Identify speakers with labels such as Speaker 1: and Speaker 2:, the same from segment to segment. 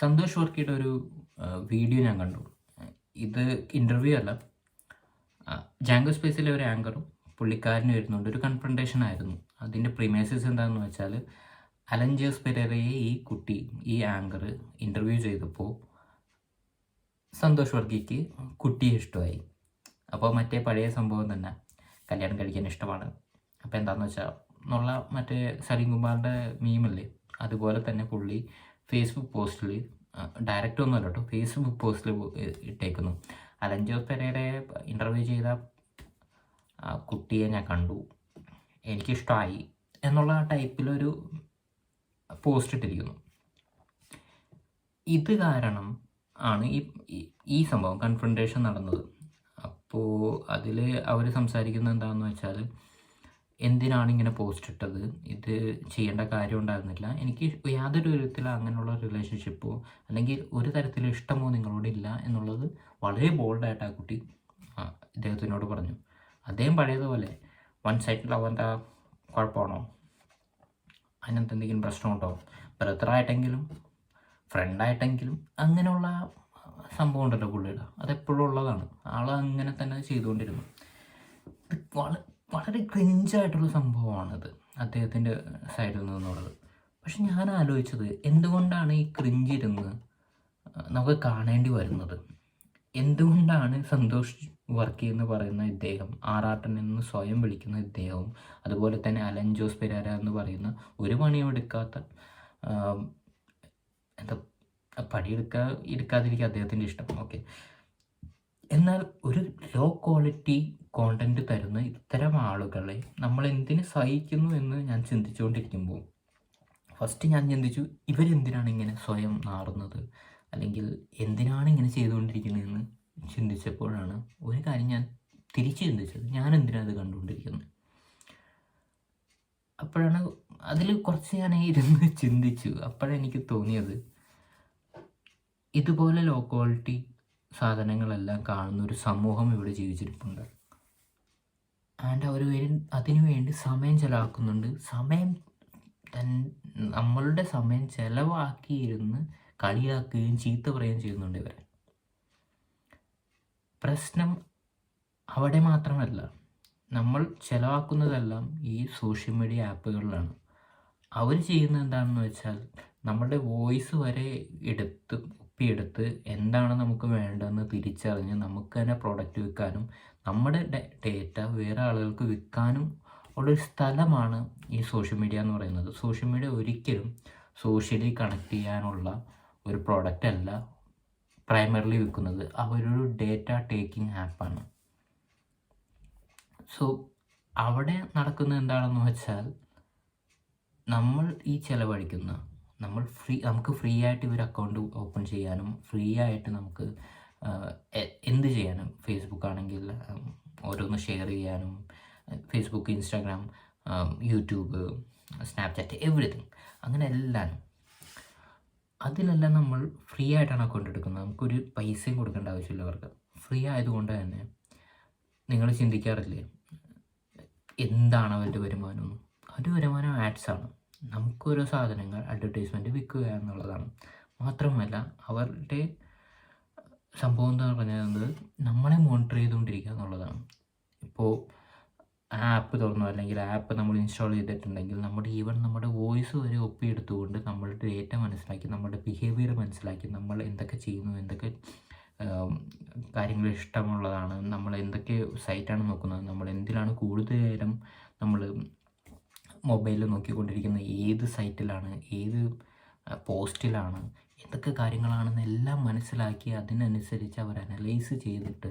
Speaker 1: സന്തോഷ് വർക്കിയുടെ ഒരു വീഡിയോ ഞാൻ കണ്ടു. ഇത് ഇന്റർവ്യൂ അല്ല. ജാങ്കോ സ്പേസിലെ ഒരു ആങ്കറും പുള്ളിക്കാരനും വരുന്നുണ്ട്. ഒരു കൺഫ്രണ്ടേഷൻ ആയിരുന്നു. അതിന്റെ പ്രിമേസസ് എന്താണെന്ന് വെച്ചാൽ അലഞ്ചേഴ്സ് പെരേറയെ ഈ കുട്ടി ഈ ആങ്കർ ഇന്റർവ്യൂ ചെയ്തപ്പോൾ സന്തോഷ് വർഗിക്ക് കുട്ടിയെ ഇഷ്ടമായി. അപ്പോൾ മറ്റേ പഴയ സംഭവം തന്നെ കല്യാണം കഴിക്കാൻ ഇഷ്ടമാണ്. അപ്പോൾ എന്താണെന്ന് വെച്ചാൽ എന്നുള്ള മറ്റേ സലീം കുമാറിന്റെ മീമല്ലേ അതുപോലെ തന്നെ പുള്ളി ഫേസ്ബുക്ക് പോസ്റ്റിൽ ഡയറക്റ്റ് ഒന്നുമല്ല കേട്ടോ ഫേസ്ബുക്ക് പോസ്റ്റിൽ ഇട്ടേക്കുന്നു. അലഞ്ചോ പെരയുടെ ഇന്റർവ്യൂ ചെയ്ത കുട്ടിയെ ഞാൻ കണ്ടു. എനിക്കിഷ്ടമായി എന്നുള്ള ടൈപ്പിലൊരു പോസ്റ്റ് ഇട്ടിരിക്കുന്നു. ഇത് കാരണം ആണ് ഈ ഈ- സംഭവം കൺഫ്രണ്ടേഷൻ നടന്നത്. അപ്പോൾ അതിൽ അവർ സംസാരിക്കുന്നത് എന്താണെന്ന് വെച്ചാൽ എന്തിനാണ് ഇങ്ങനെ പോസ്റ്റ് ഇട്ടത്? ഇത് ചെയ്യേണ്ട കാര്യം ഉണ്ടായിരുന്നില്ല. എനിക്ക് യാതൊരു വിധത്തിലും അങ്ങനെയുള്ള റിലേഷൻഷിപ്പോ അല്ലെങ്കിൽ ഒരു തരത്തിലും ഇഷ്ടമോ നിങ്ങളോട് ഇല്ല എന്നുള്ളത് വളരെ ബോൾഡായിട്ട് ആ കുട്ടി ഇദ്ദേഹത്തിനോട് പറഞ്ഞു. അദ്ദേഹം പഴയതുപോലെ വൺ സൈഡ് ലവന്റെ കുഴപ്പമാണോ? അതിനകത്ത് എന്തെങ്കിലും പ്രശ്നമുണ്ടോ? ബ്രദറായിട്ടെങ്കിലും ഫ്രണ്ടായിട്ടെങ്കിലും അങ്ങനെയുള്ള സംഭവം ഉണ്ടല്ലോ പുള്ളിയുടെ. അതെപ്പോഴും ഉള്ളതാണ്. ആൾ അങ്ങനെ തന്നെ ചെയ്തുകൊണ്ടിരുന്നു. വളരെ ക്രിഞ്ചായിട്ടുള്ള സംഭവമാണിത് അദ്ദേഹത്തിന്റെ സൈഡിൽ നിന്നുള്ളത്. പക്ഷെ ഞാൻ ആലോചിച്ചത് എന്തുകൊണ്ടാണ് ഈ ക്രിഞ്ചിരുന്ന് നമുക്ക് കാണേണ്ടി വരുന്നത്? എന്തുകൊണ്ടാണ് സന്തോഷ് വർക്കി എന്ന് പറയുന്ന ഇദ്ദേഹം ആറാട്ടൻ എന്ന് സ്വയം വിളിക്കുന്ന ഇദ്ദേഹവും അതുപോലെ തന്നെ അലൻ ജോസ് പെരാര എന്ന് പറയുന്ന ഒരു പണിയും എടുക്കാത്ത എന്താ പണിയെടുക്കാ എടുക്കാതിരിക്കുക അദ്ദേഹത്തിന്റെ ഇഷ്ടം? ഓക്കെ എന്നാൽ ഒരു ലോ ക്വാളിറ്റി കോണ്ടന്റ് തരുന്ന ഇത്തരം ആളുകളെ നമ്മൾ എന്തിനു സഹിക്കുന്നു എന്ന് ഞാൻ ചിന്തിച്ചുകൊണ്ടിരിക്കുമ്പോൾ ഫസ്റ്റ് ഞാൻ ചിന്തിച്ചു ഇവരെന്തിനാണ് ഇങ്ങനെ സ്വയം നാറുന്നത്? അല്ലെങ്കിൽ എന്തിനാണ് ഇങ്ങനെ ചെയ്തുകൊണ്ടിരിക്കുന്നതെന്ന് ചിന്തിച്ചപ്പോഴാണ് ഒരു കാര്യം ഞാൻ തിരിച്ചു ചിന്തിച്ചത്. ഞാൻ എന്തിനാണ് ഇത് കണ്ടുകൊണ്ടിരിക്കുന്നത് അപ്പോഴാണ് അതിൽ കുറച്ച് ഞാൻ ഇരുന്ന് ചിന്തിച്ചു. അപ്പോഴെനിക്ക് തോന്നിയത് ഇതുപോലെ ലോ ക്വാളിറ്റി സാധനങ്ങളെല്ലാം കാണുന്ന ഒരു സമൂഹം ഇവിടെ ജീവിച്ചിരിപ്പുണ്ട്. ആൻഡ് അവർ അതിനു വേണ്ടി സമയം ചെലവാക്കുന്നുണ്ട്. സമയം തൻ നമ്മളുടെ സമയം ചെലവാക്കിയിരുന്ന് കളിയാക്കുകയും ചീത്ത പറയുകയും ചെയ്യുന്നുണ്ട് ഇവരെ. പ്രശ്നം അവിടെ മാത്രമല്ല നമ്മൾ ചിലവാക്കുന്നതെല്ലാം ഈ സോഷ്യൽ മീഡിയ ആപ്പുകളിലാണ്. അവർ ചെയ്യുന്നത് എന്താണെന്ന് വെച്ചാൽ നമ്മുടെ വോയിസ് വരെ എടുത്ത് ഒപ്പിയെടുത്ത് എന്താണ് നമുക്ക് വേണ്ടതെന്ന് തിരിച്ചറിഞ്ഞ് നമുക്ക് തന്നെ പ്രോഡക്റ്റ് വിൽക്കാനും നമ്മുടെ ഡേറ്റ വേറെ ആളുകൾക്ക് വിൽക്കാനും ഉള്ളൊരു സ്ഥലമാണ് ഈ സോഷ്യൽ മീഡിയ എന്ന് പറയുന്നത്. സോഷ്യൽ മീഡിയ ഒരിക്കലും സോഷ്യലി കണക്ട് ചെയ്യാനുള്ള ഒരു പ്രോഡക്റ്റ് അല്ല പ്രൈമറിലി വിൽക്കുന്നത്. അവരൊരു ഡേറ്റ ടേക്കിംഗ് ആപ്പാണ് സോ അവിടെ നടക്കുന്നത് എന്താണെന്ന് വെച്ചാൽ നമ്മൾ ഈ ചിലവഴിക്കുന്ന നമ്മൾ ഫ്രീ നമുക്ക് ഫ്രീ ആയിട്ട് ഇവർ അക്കൗണ്ട് ഓപ്പൺ ചെയ്യാനും ഫ്രീ ആയിട്ട് നമുക്ക് എന്ത് ചെയ്യാനും ഫേസ്ബുക്ക് ആണെങ്കിൽ ഓരോന്ന് ഷെയർ ചെയ്യാനും Facebook Instagram YouTube Snapchat everything അങ്ങനെ എല്ലാം അതിലെല്ലാം നമ്മൾ ഫ്രീ ആയിട്ടാണ് അക്കൗണ്ട് എടുക്കുന്നത്. നമുക്കൊരു പൈസയും കൊടുക്കേണ്ട ആവശ്യമില്ല അവർക്ക്. ഫ്രീ ആയതുകൊണ്ട് തന്നെ നിങ്ങൾ ചിന്തിക്കാറില്ലേ? എന്താണ് അവരുടെ വരുമാനം? അവരുടെ വരുമാനം ആഡ്സ് ആണ്. നമുക്കോരോ സാധനങ്ങൾ അഡ്വർടൈസ്മെന്റ് വിൽക്കുക എന്നുള്ളതാണ്. മാത്രമല്ല അവരുടെ സംഭവം എന്ന് പറയുന്നത് നമ്മളെ മോണിറ്റർ ചെയ്തുകൊണ്ടിരിക്കുക എന്നുള്ളതാണ്. ഇപ്പോൾ ആപ്പ് തുറന്നു അല്ലെങ്കിൽ ആപ്പ് നമ്മൾ ഇൻസ്റ്റാൾ ചെയ്തിട്ടുണ്ടെങ്കിൽ നമ്മുടെ ഈവൻ നമ്മുടെ വോയിസ് വരെ ഒപ്പിയെടുത്തുകൊണ്ട് നമ്മളുടെ ഡേറ്റ മനസ്സിലാക്കി നമ്മുടെ ബിഹേവിയർ മനസ്സിലാക്കി നമ്മൾ എന്തൊക്കെ ചെയ്യുന്നു എന്തൊക്കെ കാര്യങ്ങൾ ഇഷ്ടമുള്ളതാണ് നമ്മൾ എന്തൊക്കെ സൈറ്റാണ് നോക്കുന്നത് നമ്മൾ എന്തിനാണ് കൂടുതൽ നേരം നമ്മൾ മൊബൈലിൽ നോക്കിക്കൊണ്ടിരിക്കുന്ന ഏത് സൈറ്റിലാണ് ഏത് പോസ്റ്റിലാണ് എന്തൊക്കെ കാര്യങ്ങളാണെന്ന് എല്ലാം മനസ്സിലാക്കി അതിനനുസരിച്ച് അവർ അനലൈസ് ചെയ്തിട്ട്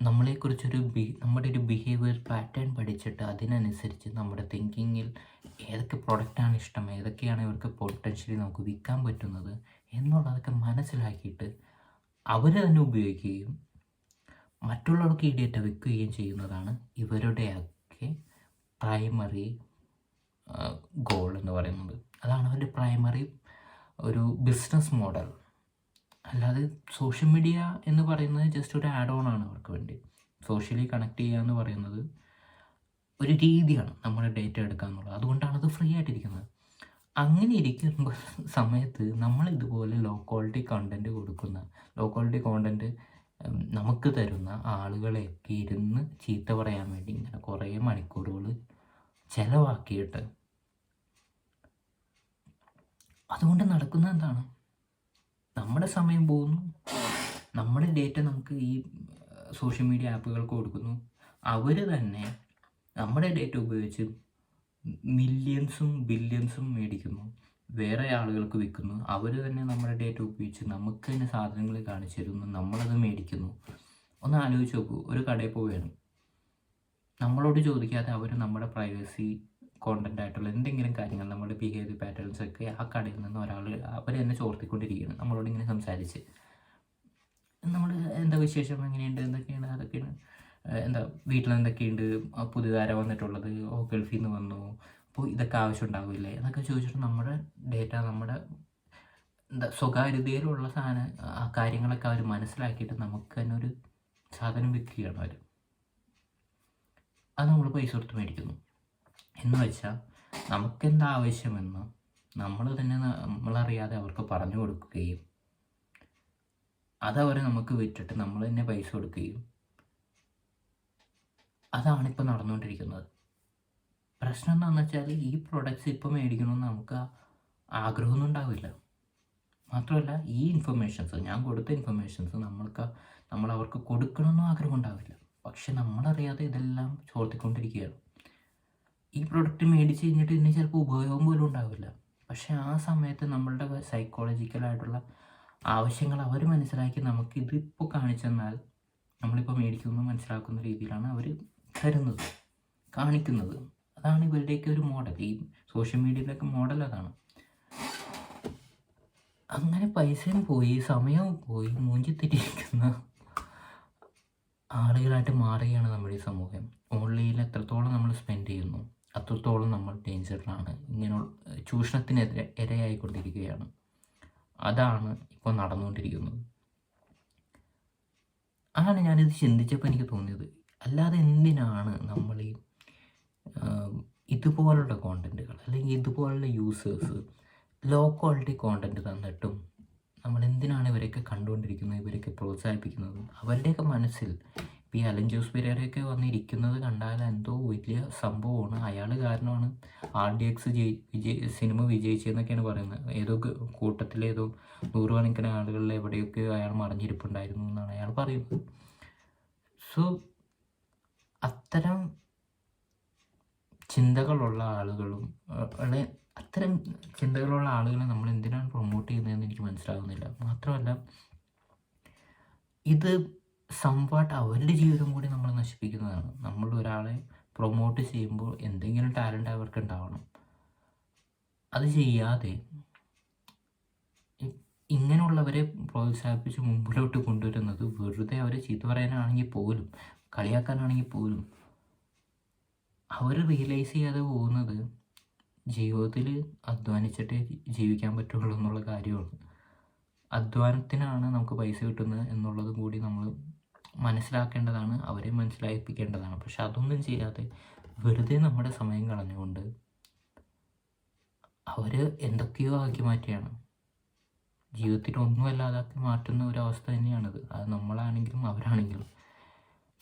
Speaker 1: നമ്മളെക്കുറിച്ചൊരു ബി നമ്മുടെ ഒരു ബിഹേവിയർ പാറ്റേൺ പഠിച്ചിട്ട് അതിനനുസരിച്ച് നമ്മുടെ തിങ്കിങ്ങിൽ ഏതൊക്കെ പ്രൊഡക്റ്റാണ് ഇഷ്ടം ഏതൊക്കെയാണ് ഇവർക്ക് പൊട്ടൻഷ്യലി നമുക്ക് വിൽക്കാൻ പറ്റുന്നത് എന്നുള്ളതൊക്കെ മനസ്സിലാക്കിയിട്ട് അവർ തന്നെ ഉപയോഗിക്കുകയും മറ്റുള്ളവർക്ക് ഈ ഡേറ്റ വിൽക്കുകയും ചെയ്യുന്നതാണ് ഇവരുടെയൊക്കെ പ്രൈമറി ഗോൾ എന്ന് പറയുന്നത്. അതാണ് അവരുടെ പ്രൈമറി ഒരു ബിസിനസ് മോഡൽ അല്ലാതെ സോഷ്യൽ മീഡിയ എന്ന് പറയുന്നത് ജസ്റ്റ് ഒരു ആഡ് ഓൺ ആണ് അവർക്ക് വേണ്ടി. സോഷ്യലി കണക്ട് ചെയ്യുക എന്ന് പറയുന്നത് ഒരു രീതിയാണ് നമ്മുടെ ഡേറ്റ എടുക്കുക എന്നുള്ളത്. അതുകൊണ്ടാണ് അത് ഫ്രീ ആയിട്ടിരിക്കുന്നത്. അങ്ങനെ ഇരിക്കുമ്പോൾ സമയത്ത് നമ്മൾ ഇതുപോലെ ലോ ക്വാളിറ്റി കണ്ടന്റ് കൊടുക്കുന്ന ലോ ക്വാളിറ്റി കോണ്ടന്റ് നമുക്ക് തരുന്ന ആളുകളെയൊക്കെ ഇരുന്ന് ചീത്ത പറയാൻ വേണ്ടി ഇങ്ങനെ കുറേ മണിക്കൂറുകൾ ചിലവാക്കിയിട്ട്. അതുകൊണ്ട് നടക്കുന്നത് എന്താണ്? നമ്മുടെ സമയം പോകുന്നു. നമ്മുടെ ഡേറ്റ നമുക്ക് ഈ സോഷ്യൽ മീഡിയ ആപ്പുകൾക്ക് കൊടുക്കുന്നു. അവർ തന്നെ നമ്മുടെ ഡേറ്റ ഉപയോഗിച്ച് മില്യൺസും ബില്യൺസും മേടിക്കുന്നു. വേറെ ആളുകൾക്ക് വിൽക്കുന്നു. അവർ തന്നെ നമ്മുടെ ഡേറ്റ ഉപയോഗിച്ച് നമുക്ക് തന്നെ സാധനങ്ങൾ കാണിച്ചു തരുന്നു. നമ്മളത് മേടിക്കുന്നു. ഒന്ന് ആലോചിച്ച് നോക്കൂ. ഒരു കടയിൽ പോവുകയാണ്. നമ്മളോട് ചോദിക്കാതെ അവർ നമ്മുടെ പ്രൈവസി കോണ്ടന്റ് ആയിട്ടുള്ള എന്തെങ്കിലും കാര്യങ്ങൾ നമ്മുടെ ബിഹേവിയർ പാറ്റേൺസ് ഒക്കെ ആ കടയിൽ നിന്ന് ഒരാൾ അവർ തന്നെ ചോർത്തിക്കൊണ്ടിരിക്കുകയാണ് നമ്മളോട് ഇങ്ങനെ സംസാരിച്ച്. നമ്മൾ എന്താ വിശേഷം? എങ്ങനെയുണ്ട്? എന്തൊക്കെയാണ്? അതൊക്കെയാണ് എന്താ വീട്ടിൽ എന്തൊക്കെയുണ്ട്? പുതുതാരം വന്നിട്ടുള്ളത്? ഓ ഗൾഫിൽ നിന്ന് വന്നു. അപ്പോൾ ഇതൊക്കെ ആവശ്യം ഉണ്ടാവില്ലേ? എന്നൊക്കെ ചോദിച്ചിട്ട് നമ്മുടെ ഡേറ്റ നമ്മുടെ എന്താ സ്വകാര്യതയിലുള്ള സാധനം കാര്യങ്ങളൊക്കെ അവർ മനസ്സിലാക്കിയിട്ട് നമുക്ക് തന്നെ ഒരു സാധനം വിൽക്കുകയാണ് അവർ അത് നമ്മൾ പൈസ കൊടുത്ത് മേടിക്കുന്നു. എന്ന് വെച്ചാൽ നമുക്കെന്താ ആവശ്യമെന്ന് നമ്മൾ തന്നെ നമ്മളറിയാതെ അവർക്ക് പറഞ്ഞു കൊടുക്കുകയും അതവരെ നമുക്ക് വിറ്റിട്ട് നമ്മൾ തന്നെ പൈസ കൊടുക്കുകയും അതാണ് ഇപ്പോൾ നടന്നുകൊണ്ടിരിക്കുന്നത് പ്രശ്നം എന്താണെന്ന് വെച്ചാൽ ഈ പ്രോഡക്റ്റ്സ് ഇപ്പോൾ മേടിക്കണമെന്ന് നമുക്ക് ആഗ്രഹമൊന്നും ഉണ്ടാവില്ല. മാത്രമല്ല ഈ ഇൻഫർമേഷൻസ് ഞാൻ കൊടുത്ത ഇൻഫർമേഷൻസ് നമ്മൾക്ക് നമ്മൾ അവർക്ക് കൊടുക്കണമെന്നും ആഗ്രഹം ഉണ്ടാവില്ല. പക്ഷെ നമ്മളറിയാതെ ഇതെല്ലാം ചോർത്തിക്കൊണ്ടിരിക്കുകയാണ്. ഈ പ്രൊഡക്റ്റ് മേടിച്ച് കഴിഞ്ഞിട്ട് ഇനി ചിലപ്പോൾ ഉപയോഗം പോലും ഉണ്ടാവില്ല. പക്ഷേ ആ സമയത്ത് നമ്മളുടെ സൈക്കോളജിക്കലായിട്ടുള്ള ആവശ്യങ്ങൾ അവർ മനസ്സിലാക്കി നമുക്ക് ഇതിപ്പോൾ കാണിച്ചു തന്നാൽ നമ്മളിപ്പോൾ മേടിക്കുമെന്ന് മനസ്സിലാക്കുന്ന രീതിയിലാണ് അവർ തരുന്നത് കാണിക്കുന്നത്. അതാണ് ഇവരുടെയൊക്കെ ഒരു മോഡൽ ഈ സോഷ്യൽ മീഡിയയിലൊക്കെ മോഡൽ അതാണ്. അങ്ങനെ പൈസയും പോയി സമയവും പോയി മൂഞ്ചിത്തിരിക്കുന്ന ആളുകളായിട്ട് മാറുകയാണ് നമ്മുടെ ഈ സമൂഹം. ഓൺലൈനിൽ എത്രത്തോളം നമ്മൾ സ്പെൻഡ് ചെയ്യുന്നു അത്രത്തോളം നമ്മൾ ഡേഞ്ചറിലാണ് ഇങ്ങനെ ചൂഷണത്തിനെതിരെ ഇരയായിക്കൊണ്ടിരിക്കുകയാണ്. അതാണ് ഇപ്പോൾ നടന്നുകൊണ്ടിരിക്കുന്നത്. അതാണ് ഞാനിത് ചിന്തിച്ചപ്പോൾ എനിക്ക് തോന്നിയത്. അല്ലാതെ എന്തിനാണ് നമ്മൾ ഈ ഇതുപോലുള്ള കോണ്ടന്റുകൾ അല്ലെങ്കിൽ ഇതുപോലുള്ള യൂസേഴ്സ് ലോ ക്വാളിറ്റി കോണ്ടന്റ് തന്നിട്ടും നമ്മൾ എന്തിനാണ് ഇവരെയൊക്കെ കണ്ടുകൊണ്ടിരിക്കുന്നത് ഇവരെയൊക്കെ പ്രോത്സാഹിപ്പിക്കുന്നതും? അവരുടെയൊക്കെ മനസ്സിൽ ഇപ്പോൾ ഈ അലൻ ജോസ് പെരേരയൊക്കെ വന്നിരിക്കുന്നത് കണ്ടാൽ എന്തോ വലിയ സംഭവമാണ്. അയാൾ കാരണമാണ് ആർ ഡി എക്സ് ജയി വിജയ് സിനിമ വിജയിച്ചതെന്നൊക്കെയാണ് പറയുന്നത്. ഏതോ കൂട്ടത്തിലെ കൂട്ടത്തിലേതോ നൂറുകണക്കിന് ആളുകളിൽ എവിടെയൊക്കെ അയാൾ മറിഞ്ഞിരിപ്പുണ്ടായിരുന്നു എന്നാണ് അയാൾ പറയുന്നത്. സോ അത്തരം ചിന്തകളുള്ള ആളുകളും അത്തരം ചിന്തകളുള്ള ആളുകളെ നമ്മൾ എന്തിനാണ് പ്രൊമോട്ട് ചെയ്യുന്നതെന്ന് എനിക്ക് മനസ്സിലാകുന്നില്ല മാത്രമല്ല ഇത് സംവാട്ട് അവരുടെ ജീവിതം കൂടി നമ്മൾ നശിപ്പിക്കുന്നതാണ്. നമ്മൾ ഒരാളെ പ്രൊമോട്ട് ചെയ്യുമ്പോൾ എന്തെങ്കിലും ടാലന്റ് അവർക്ക് ഉണ്ടാവണം. അത് ചെയ്യാതെ ഇങ്ങനെയുള്ളവരെ പ്രോത്സാഹിപ്പിച്ച് മുമ്പിലോട്ട് കൊണ്ടുവരുന്നത് വെറുതെ അവരെ ചീത്ത പറയാനാണെങ്കിൽ പോലും കളിയാക്കാനാണെങ്കിൽ പോലും അവർ റിയലൈസ് ചെയ്യാതെ പോകുന്നത് ജീവിതത്തിൽ അധ്വാനിച്ചിട്ടേ ജീവിക്കാൻ പറ്റുള്ളൂ എന്നുള്ള കാര്യമാണ്. അധ്വാനത്തിനാണ് നമുക്ക് പൈസ കിട്ടുന്നത് എന്നുള്ളത് കൂടി നമ്മൾ മനസ്സിലാക്കേണ്ടതാണ് അവരെ മനസ്സിലാക്കിപ്പിക്കേണ്ടതാണ് പക്ഷെ അതൊന്നും ചെയ്യാതെ വെറുതെ നമ്മുടെ സമയം കളഞ്ഞുകൊണ്ട് അവർ എന്തൊക്കെയോ ആക്കി മാറ്റിയാണ്. ജീവിതത്തിൽ ഒന്നുമല്ലാതാക്കി മാറ്റുന്ന ഒരു അവസ്ഥ തന്നെയാണിത്. അത് നമ്മളാണെങ്കിലും അവരാണെങ്കിലും.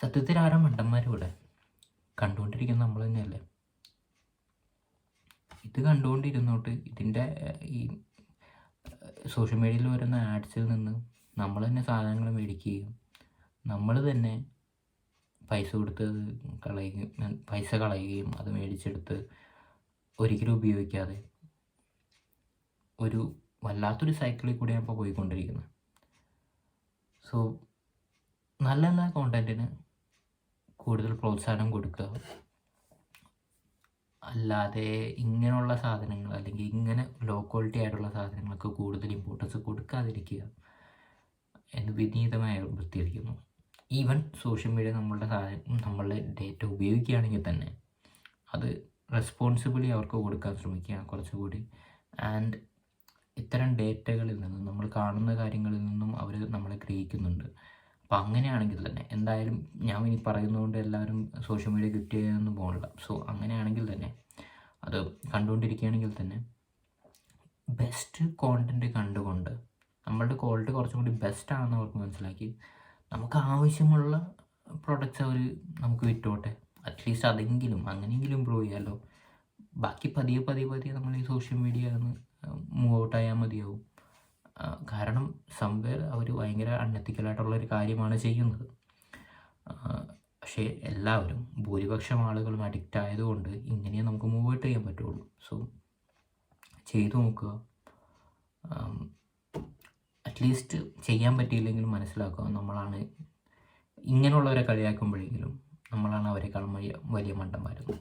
Speaker 1: സത്യത്തിൽ ആരാ മണ്ടന്മാരിവിടെ? കണ്ടുകൊണ്ടിരിക്കുന്ന നമ്മൾ തന്നെയല്ലേ? ഇത് കണ്ടുകൊണ്ടിരുന്നോട്ട് ഇതിന്റെ ഈ സോഷ്യൽ മീഡിയയിൽ വരുന്ന ആഡ്സിൽ നിന്ന് നമ്മൾ തന്നെ സാധനങ്ങൾ മേടിക്കുകയും നമ്മൾ തന്നെ പൈസ കൊടുത്ത് കളയുകയും പൈസ കളയുകയും അത് മേടിച്ചെടുത്ത് ഒരിക്കലും ഉപയോഗിക്കാതെ ഒരു വല്ലാത്തൊരു സൈക്കിളിൽ കൂടിയാണ് ഇപ്പോൾ പോയിക്കൊണ്ടിരിക്കുന്നത്. സോ നല്ല നല്ല കോണ്ടന്റിന് കൂടുതൽ പ്രോത്സാഹനം കൊടുക്കുക. അല്ലാതെ ഇങ്ങനെയുള്ള സാധനങ്ങൾ അല്ലെങ്കിൽ ഇങ്ങനെ ലോ ക്വാളിറ്റി ആയിട്ടുള്ള സാധനങ്ങൾക്ക് കൂടുതൽ ഇമ്പോർട്ടൻസ് കൊടുക്കാതിരിക്കുക എന്ന് വിനീതമായി അഭ്യർത്ഥിക്കുന്നു ഈവൻ സോഷ്യൽ മീഡിയ നമ്മളുടെ സാധനം നമ്മളുടെ ഡേറ്റ ഉപയോഗിക്കുകയാണെങ്കിൽ തന്നെ അത് റെസ്പോൺസിബിളി അവർക്ക് കൊടുക്കാൻ ശ്രമിക്കുക കുറച്ചുകൂടി. ആൻഡ് ഇത്തരം ഡേറ്റകളിൽ നിന്നും നമ്മൾ കാണുന്ന കാര്യങ്ങളിൽ നിന്നും അവർ നമ്മളെ ഗ്രഹിക്കുന്നുണ്ട്. അപ്പം അങ്ങനെയാണെങ്കിൽ തന്നെ എന്തായാലും ഞാൻ ഇനി പറയുന്നതുകൊണ്ട് എല്ലാവരും സോഷ്യൽ മീഡിയ ക്വിറ്റ് ചെയ്യാനൊന്നും പോകണില്ല സോ അങ്ങനെയാണെങ്കിൽ തന്നെ അത് കണ്ടുകൊണ്ടിരിക്കുകയാണെങ്കിൽ തന്നെ ബെസ്റ്റ് കോണ്ടന്റ് കണ്ടുകൊണ്ട് നമ്മളുടെ ക്വാളിറ്റി കുറച്ചും കൂടി ബെസ്റ്റ് ആണെന്ന് അവർക്ക് മനസ്സിലാക്കി നമുക്ക് ആവശ്യമുള്ള പ്രൊഡക്റ്റ്സ് അവർ നമുക്ക് വിറ്റോട്ടെ. അറ്റ്ലീസ്റ്റ് അതെങ്കിലും അങ്ങനെയെങ്കിലും ഇമ്പ്രൂവ് ചെയ്യാമല്ലോ ബാക്കി പതിയെ പതിയെ പതിയെ നമ്മൾ ഈ സോഷ്യൽ മീഡിയ മൂവ് ഔട്ട് ആയാൽ മതിയാവും. കാരണം സംവേർ അവർ ഭയങ്കര അൺഎത്തിക്കലായിട്ടുള്ള ഒരു കാര്യമാണ് ചെയ്യുന്നത്. പക്ഷേ എല്ലാവരും ഭൂരിപക്ഷം ആളുകളും അഡിക്റ്റ് ആയതുകൊണ്ട് ഇങ്ങനെ നമുക്ക് മൂവ് ഔട്ട് ചെയ്യാൻ പറ്റുള്ളൂ. സോ ചെയ്തു നോക്കുക. അറ്റ്ലീസ്റ്റ് ചെയ്യാൻ പറ്റിയില്ലെങ്കിലും മനസ്സിലാക്കുക. നമ്മളാണ് ഇങ്ങനെയുള്ളവരെ കളിയാക്കുമ്പോഴെങ്കിലും നമ്മളാണ് അവരെക്കാളും വലിയ മണ്ടന്മാരുന്നത്